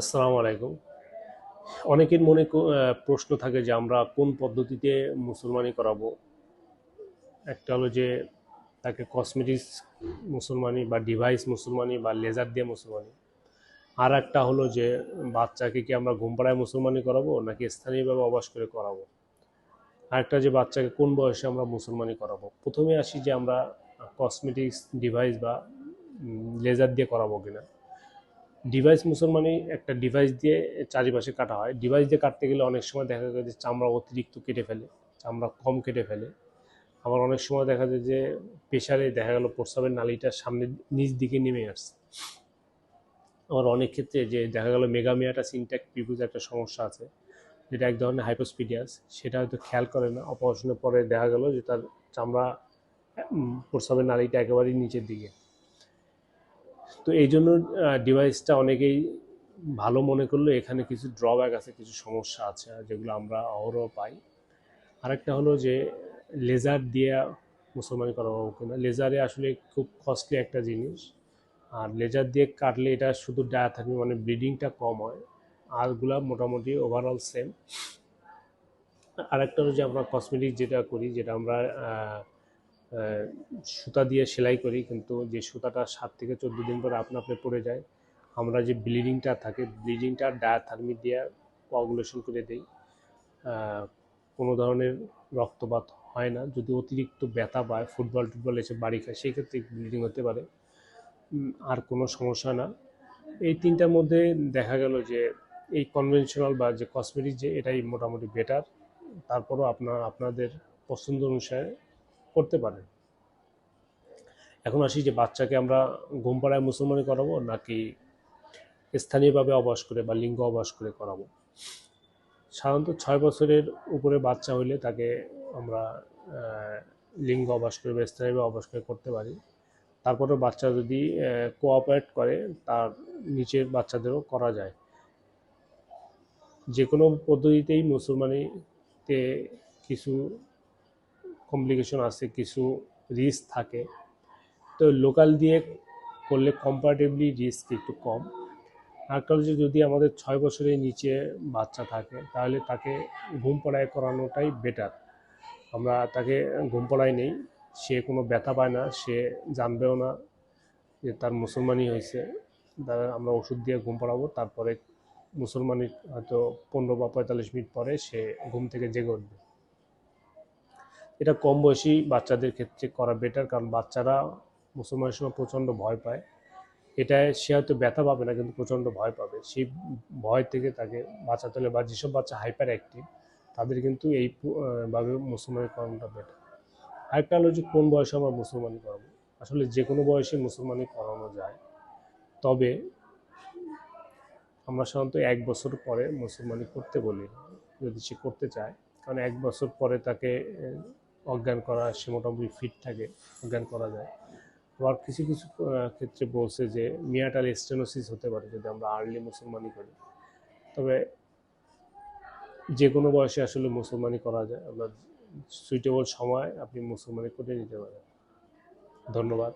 আসসালামু আলাইকুম। অনেকের মনে প্রশ্ন থাকে যে আমরা কোন পদ্ধতিতে মুসলমানি করাবো? একটা হলো যে তাকে কসমেটিক্স মুসলমানি বা ডিভাইস মুসলমানি বা লেজার দিয়ে মুসলমানি। আর একটা হলো যে বাচ্চাকে কি আমরা ঘুম পাড়ায় মুসলমানি করাবো নাকি স্থানীয়ভাবে অবাস করে করাবো? আরেকটা যে বাচ্চাকে কোন বয়সে আমরা মুসলমানি করাবো? প্রথমে আসি যে আমরা কসমেটিক্স ডিভাইস বা লেজার দিয়ে করাবো কিনা। ডিভাইস মুসলমানি একটা ডিভাইস দিয়ে চারিপাশে কাটা হয়। ডিভাইস দিয়ে কাটতে গেলে অনেক সময় দেখা যায় যে চামড়া অতিরিক্ত কেটে ফেলে, চামড়া কম কেটে ফেলে। আবার অনেক সময় দেখা যায় যে প্রেশারে দেখা গেল প্রস্রাবের নালীটা সামনের নিচ দিকে নেমে আসছে। আবার অনেক ক্ষেত্রে যে দেখা গেল মেগামিয়াটাস ইনট্যাক্ট পিপুজ একটা সমস্যা আছে, যেটা এক ধরনের হাইপোস্পিডিয়াস সেটা হয়তো খেয়াল করে না। অপারেশনের পরে দেখা গেল যে তার চামড়া প্রস্রাবের নালীটা একেবারেই নিচের দিকে। তো এই জন্য ডিভাইসটা অনেকেই ভালো মনে করলে, এখানে কিছু ড্রব্যাক আছে, কিছু সমস্যা আছে যেগুলো আমরা অহরহ পাই। আরেকটা হলো যে লেজার দিয়ে মুসলমান করা হোক কিনা লেজারে আসলে খুব কস্টলি একটা জিনিস। আর লেজার দিয়ে কাটলে এটা শুধু ডায়াথার্মি মানে ব্লিডিংটা কম হয়। আরগুলা মোটামুটি ওভারঅল সেম আরেকটা হলো যে, আমরা কসমেটিক যেটা করি, যেটা আমরা সুতা দিয়ে সেলাই করি, কিন্তু যে সুতাটা সাত থেকে চোদ্দ দিন পরে আপনা আপনি পড়ে যায়, আমরা যে ব্লিডিংটা থাকে ব্লিডিংটা ডায়াথার্মি দিয়ে কোয়াগুলেশন করে দেই। কোনো ধরনের রক্তপাত হয় না, যদি অতিরিক্ত ব্যথা পায়, ফুটবল টুটবল এসে বাড়ি খায়, সেই ক্ষেত্রে ব্লিডিং হতে পারে। আর কোনো সমস্যা না। এই তিনটার মধ্যে দেখা গেল যে এই কনভেনশনাল বা যে কসমেটিক যে, এটাই মোটামুটি বেটার তারপরও আপনার আপনাদের পছন্দ অনুসারে করতে পারে। এখন আসি যে বাচ্চাকে আমরা ঘুম পাড়ায় মুসলমানি করাবো নাকি স্থানীয়ভাবে অবাস করে বা লিঙ্গ অবাস করে করাবো? সাধারণত ছয় বছরের উপরে বাচ্চা হইলে তাকে আমরা লিঙ্গ অবাস করে বা স্থানীয়ভাবে অবাস করে করতে পারি। তারপরে বাচ্চা যদি কোঅপারেট করে, তার নিচের বাচ্চাদেরও করা যায়। যে কোনো পদ্ধতিতেই মুসলমানিতে কিছু কমপ্লিকেশন আছে কিছু রিস্ক থাকে। তো লোকাল দিয়ে করলে কম্পারেটিভলি রিস্ক একটু কম। আরেকটা হচ্ছে যদি আমাদের ছয় বছরের নিচে বাচ্চা থাকে, তাহলে তাকে ঘুম পড়ায় করানোটাই বেটার আমরা তাকে ঘুম পড়ায় নেই, সে কোনো ব্যথা পায় না, সে জানবেও না যে তার মুসলমানি হয়েছে। তার আমরা ওষুধ দিয়ে ঘুম পড়াবো, তারপরে মুসলমানি হয়তো পনেরো বা পঁয়তাল্লিশ মিনিট পরে সে ঘুম থেকে জেগে উঠবে। এটা কম বয়সী বাচ্চাদের ক্ষেত্রে করা বেটার কারণ বাচ্চারা মুসলমানের সময় প্রচণ্ড ভয় পায়। এটায় সে হয়তো ব্যথা পাবে না কিন্তু প্রচণ্ড ভয় পাবে। সেই ভয় থেকে তাকে বাঁচাতে হলে বা যেসব বাচ্চা হাইপার অ্যাক্টিভ তাদের কিন্তু এই পু- আহ, ভাবে মুসলমানি করানোটা বেটার আরেকটা হলো যে কোন বয়সে আমরা মুসলমানি করাবো? আসলে যে কোনো বয়সে মুসলমানি করানো যায়। তবে আমরা সাধারণত এক বছর পরে মুসলমানি করতে বলি যদি সে করতে চায়। কারণ এক বছর পরে তাকে অজ্ঞান করা, সে মোটামুটি ফিট থাকে, অজ্ঞান করা যায়। আবার কিছু কিছু ক্ষেত্রে বলছে যে, মিয়াটাল স্টেনোসিস হতে পারে যদি আমরা আর্লি মুসলমানি করি। তবে যে কোনো বয়সে আসলে মুসলমানি করা যায় আপনার সুইটেবল সময় আপনি মুসলমানি করে নিতে পারেন। ধন্যবাদ।